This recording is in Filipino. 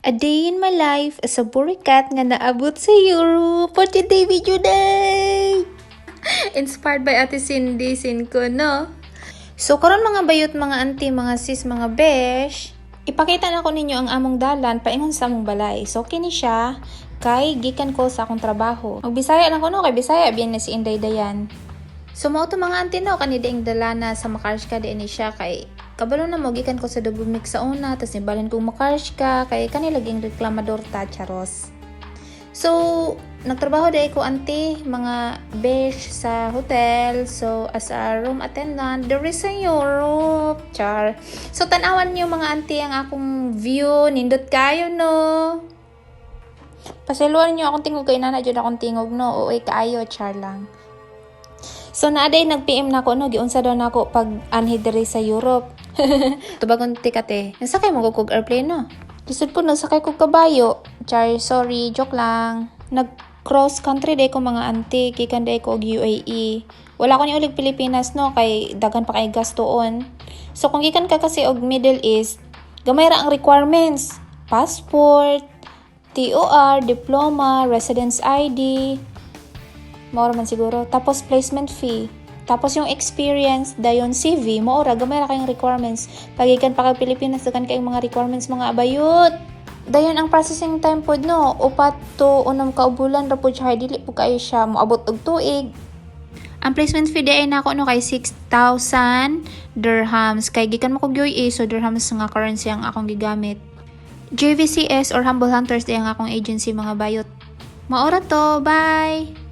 A day in my life as a burikat nga naabot sa Europe for today video day! Inspired by Ate Cindy, sin ko, no? So, karon mga bayot, mga auntie, mga sis, mga besh, ipakita na ko ninyo ang among dalan paingon sa among balay. So, kini siya, kay gikan ko sa akong trabaho. Magbisaya lang ko no, kay Bisaya, biyan na si Inday Dayan. So, mao mga auntie no, kanida ang dalana sa Makarska di ni siya kay kabalo na mo gikan ko sa Dubumik sa una tas nibalin kong Makarska kay kanila ging reklamador ta charos. So, nagtrabaho dahil ko auntie, mga besh sa hotel. So, as a room attendant, there is sa Europe. Char. So, tanawan niyo mga auntie ang akong view. Nindot kayo, no? Pasiluan niyo akong tingog kay nana dyan akong tingog, no? Uy, kaayo, char lang. So, naaday nag-PM na ako, no? Giunsa daw na ako pag anhi diri sa Europe. Tubagon tikate. Nasakay mo ko kog airplane, no? Lisod po, nagsakay ko kabayo. Char, sorry, joke lang. Nag-cross country day ko mga auntie, kikan day ko og UAE. Wala ko ni ulig Pilipinas no, kay dagan pa kay gastoon. So kung gikan ka kasi og Middle East, gamay ra ang requirements. Passport, TOR, diploma, residence ID, Maura man siguro. Tapos placement fee. Tapos yung experience, dayon CV, maura, gamay ra kayong requirements. Pagikan pa kay Pilipinas, dagan kayong mga requirements mga abayot. Dayon ang processing time pod no, upat to unam ka bulan ra pod siya, dili po kayo siya moabot og tuig. Ang placement fee di ay nako no kay 6,000 dirhams. Kay gikan mo kog UAE, so dirhams nga currency ang akong gigamit. JVCS or Humble Hunters di ang akong agency mga bayot. Maora to, bye!